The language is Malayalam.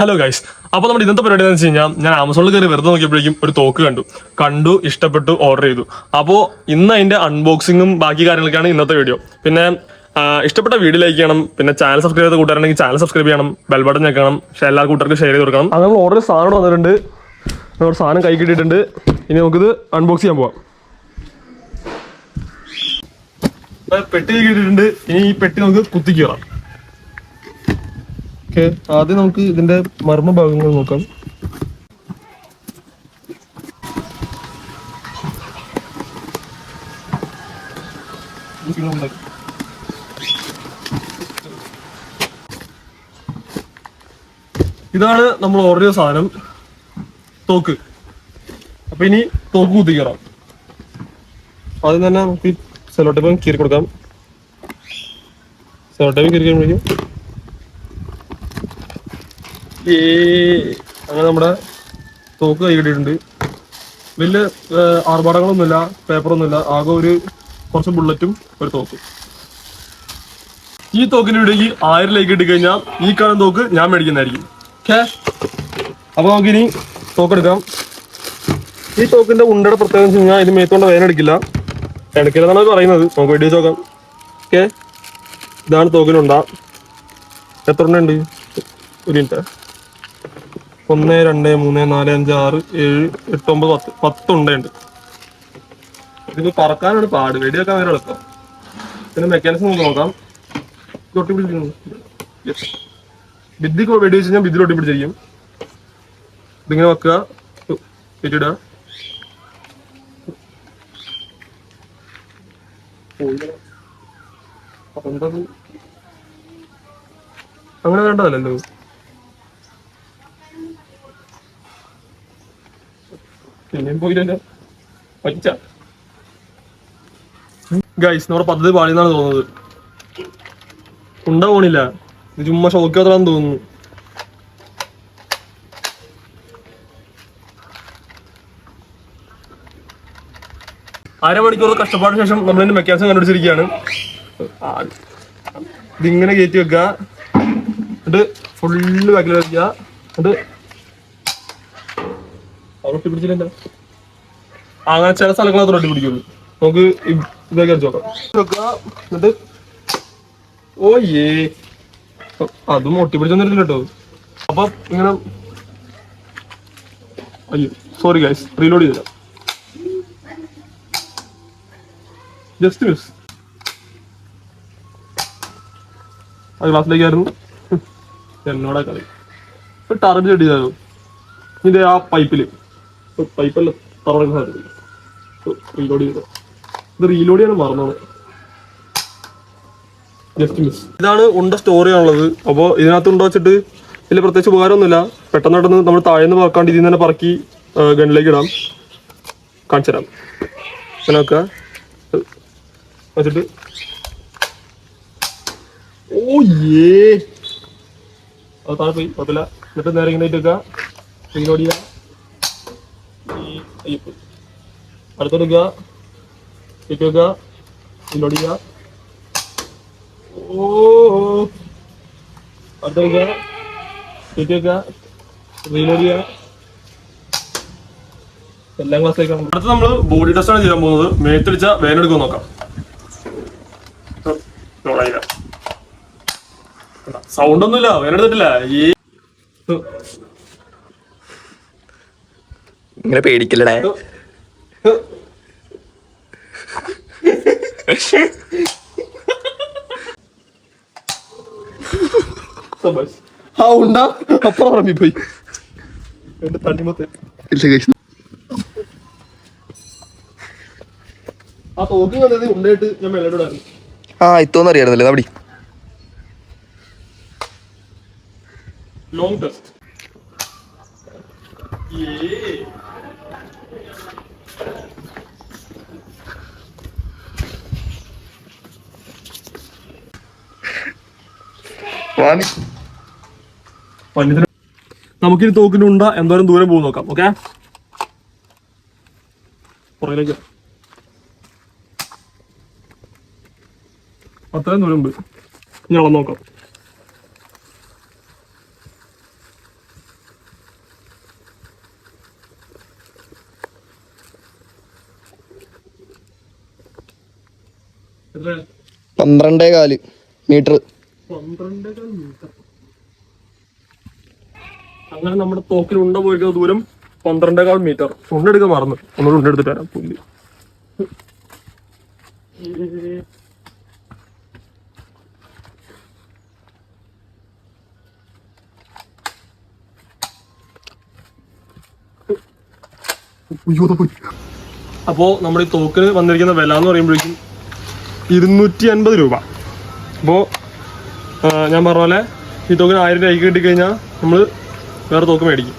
ഹലോ ഗൈസ് അപ്പൊ നമ്മുടെ ഇന്നത്തെ പരിപാടി എന്ന് വെച്ച് കഴിഞ്ഞാൽ ഞാൻ ആമസോണിൽ കയറി വെറുതെ നോക്കിയപ്പോഴേക്കും ഒരു തോക്ക് കണ്ടു. കണ്ടു ഇഷ്ടപ്പെട്ടു ഓർഡർ ചെയ്തു. അപ്പോൾ ഇന്ന് അതിന്റെ അൺബോക്സിങ്ങും ബാക്കി കാര്യങ്ങളൊക്കെയാണ് ഇന്നത്തെ വീഡിയോ പിന്നെ ഇഷ്ടപ്പെട്ട വീഡിയോ ലൈക്ക് ചെയ്യണം. പിന്നെ ചാനൽ സബ്സ്ക്രൈബ് ചെയ്ത കൂട്ടുകാരുണ്ടെങ്കിൽ ചാനൽ സബ്സ്ക്രൈബ് ചെയ്യണം. ബെൽ ബട്ടൺ ഞെക്കണം. പക്ഷേ എല്ലാ കൂട്ടർക്കും ഷെയർ ചെയ്ത് കൊടുക്കണം. അത് നമ്മൾ ഓർഡർ സാധനം വന്നിട്ടുണ്ട്. നമ്മൾ സാധനം കൈ കിട്ടിയിട്ടുണ്ട്. ഇനി നമുക്കിത് അൺബോക്സ് ചെയ്യാൻ പോവാം. പെട്ടി കിട്ടിയിട്ടുണ്ട്. ഇനി ഈ പെട്ടി നമുക്ക് കുത്തി ഓക്കെ ആദ്യം നമുക്ക് ഇതിന്റെ മർമ്മ ഭാഗങ്ങൾ നോക്കാം. ഇതാണ് നമ്മൾ ഓർഡർ ചെയ്ത സാധനം. തോക്ക്. അപ്പൊ ഇനി തോക്ക് കുത്തിക്കറാം ആദ്യം തന്നെ നമുക്ക് സെലോട്ടേപ്പം കീറി കൊടുക്കാം സെലോട്ടേപ്പും കീറി കഴിയുമ്പോഴേക്കും അങ്ങനെ നമ്മുടെ തോക്ക് കൈ കിട്ടിയിട്ടുണ്ട് വലിയ ആർഭാടങ്ങളൊന്നുമില്ല പേപ്പറൊന്നുമില്ല ആകെ ഒരു കുറച്ച് ബുള്ളറ്റും ഒരു തോക്ക്. ഈ തോക്കിന്റെ ഇടയ്ക്ക് ആയിരം ലൈക്ക് ഇട്ട് കഴിഞ്ഞാൽ ഈ കാണുന്ന തോക്ക് ഞാൻ മേടിക്കുന്നതായിരിക്കും. ഓക്കെ അപ്പോൾ നമുക്കിനി തോക്കെടുക്കാം ഈ തോക്കിന്റെ ഉണ്ടയുടെ പ്രത്യേകത വെച്ച് കഴിഞ്ഞാൽ ഇത് മേത്തോണ്ട് വേനെടുക്കില്ല എടുക്കില്ലെന്നാണ് പറയുന്നത്. നമുക്ക് വേണ്ടി നോക്കാം. ഓക്കെ ഇതാണ് തോക്കിനുണ്ട എത്ര ഉണ്ട് ഒരു മിനിറ്റ് ഒന്ന് രണ്ട് മൂന്ന് നാല് അഞ്ച് ആറ് ഏഴ് എട്ട് ഒമ്പത് പത്ത് പത്ത് ഉണ്ടയുണ്ട് ഇതിപ്പോ പറക്കാനാണ് പാട്. വെടിയൊക്കെ അവരെ എളുപ്പം. പിന്നെ മെക്കാനിസം നമുക്ക് നോക്കാം. തൊട്ടി പിടിക്കുന്നു ബിദ്ദിക്ക് വെടി വെച്ച് കഴിഞ്ഞാൽ ബിദ്ദി തൊട്ടി പിടിച്ചിരിക്കും ഇതിങ്ങനെ വെക്കുക. വെച്ചിടുക അങ്ങനെ വേണ്ടതല്ലോ പിന്നെയും പോയില്ലല്ലോ പച്ച ഗൈസ് നമ്മുടെ പദ്ധതി പാളിന്നാണ് തോന്നുന്നത്. ഉണ്ടാവണില്ല. ഇത് ചുമ്മാ ഷോക്കാത്രാന്ന് തോന്നുന്നു. അരമണിക്കൂർ കഷ്ടപ്പാടിന് ശേഷം നമ്മൾ ഇതിന്റെ മെക്കാനിസം കണ്ടുപിടിച്ചിരിക്കുകയാണ്. ഇതിങ്ങനെ കയറ്റി വെക്കുക. എന്നിട്ട് ഫുള്ള് ബാക്കിൽ വെക്കുക എന്നിട്ട് പിടിച്ചില്ല അങ്ങനെ ചില സ്ഥലങ്ങളെ റൊട്ടി പിടിക്കുള്ളൂ നമുക്ക് ഇതൊക്കെ നോക്കാം. ഓ ഏ അതും ഒട്ടി പിടിച്ചൊന്നും കേട്ടോ. അപ്പൊ ഇങ്ങനെ അയ്യോ സോറി ഗൈസ് റീലോഡ് ചെയ്തില്ല ജസ്റ്റ് മിസ് അത് ക്ലാസ്സിലേക്കായിരുന്നു. എന്നോടാ കളി. ഒരു ടാർഗറ്റ് ചെടി ചെയ്താലോ? ഇത് ആ പൈപ്പിൽ പൈപ്പല്ല തറക്കുന്ന സാധനം റീലോഡ് ചെയ്തു. ഇത് റീലോഡ് ചെയ്യാൻ മറന്നത് മിസ് ഇതാണ് ഉണ്ട സ്റ്റോറി ആണുള്ളത്. അപ്പോൾ ഇതിനകത്ത് ഉണ്ടോ വെച്ചിട്ട് വലിയ പ്രത്യേകിച്ച് ഉപകാരമൊന്നുമില്ല. പെട്ടെന്ന് പെട്ടെന്ന് നമ്മൾ താഴേന്ന് പറക്കാണ്ട് ഇതിൽ നിന്ന് തന്നെ പറക്കി ഗണ്ണിലേക്ക് ഇടാം. കാണിച്ചു തരാം. അങ്ങനെ വെക്കുക വെച്ചിട്ട്. ഓ ഏ താഴെ പോയി. കുഴപ്പമില്ല എന്നിട്ട് നേരെ ഇങ്ങനെ ഇട്ട് വെക്കുക അയ്യോ. അടുത്തെടുക്കുക റീലോഡ് ചെയ്യുക ഓ അടുത്തെടുക്കുക വെക്കുക റീലോഡ് എല്ലാം ക്ലാസ്സിലേക്കാണ് അടുത്ത് നമ്മൾ ബോഡി ടെസ്റ്റ് ആണ് ചെയ്യാൻ പോകുന്നത്. മേത്തടിച്ച വേനെടുക്കാൻ നോക്കാം. സൗണ്ട് ഒന്നുമില്ല. വേനെടുത്തിട്ടില്ല ഈ ഇങ്ങനെ പേടിക്കില്ലടേ. ആ ഉണ്ട. അപ്പുറം എന്റെ തണ്ണിമത്തെ ഇല്ല guys. ആ തോക്കി വന്നത് ഉണ്ടായിട്ട് ഞാൻ മെല്ലടോടായിരുന്നു ആ ഇത്തോന്ന് അറിയായിരുന്നല്ലേ. അവിടെ ലോങ് ടെസ്റ്റ് നമുക്കിനി തോക്കിന് ഉണ്ട എന്തോരം ദൂരം പോകും നോക്കാം ഓക്കെ പുറകിലേക്ക്. അത്രയും ദൂരം പോയി. ഇനി നോക്കാം. പന്ത്രണ്ടേ കാൽ മീറ്റർ. പന്ത്രണ്ടേകാൽ മീറ്റർ അങ്ങനെ നമ്മുടെ തോക്കിൽ ഉണ്ട പോയിരിക്കുന്ന ദൂരം പന്ത്രണ്ടേകാൽ മീറ്റർ ഉണ്ടെടുക്കാൻ മറന്നു. ഒന്നുകൂടെ ഉണ്ടെടുത്തിട്ട് വരാം. പുല്ല്. അപ്പോ നമ്മുടെ ഈ തോക്കിന് വന്നിരിക്കുന്ന വില എന്ന് പറയുമ്പോഴേക്കും ഇരുന്നൂറ്റി അൻപത് രൂപ. അപ്പോൾ ഞാൻ പറഞ്ഞ പോലെ ഈ തോക്കിന് ആയിരം രൂപയ്ക്ക് കിട്ടിക്കഴിഞ്ഞാൽ നമ്മൾ വേറെ തോക്ക് മേടിക്കും.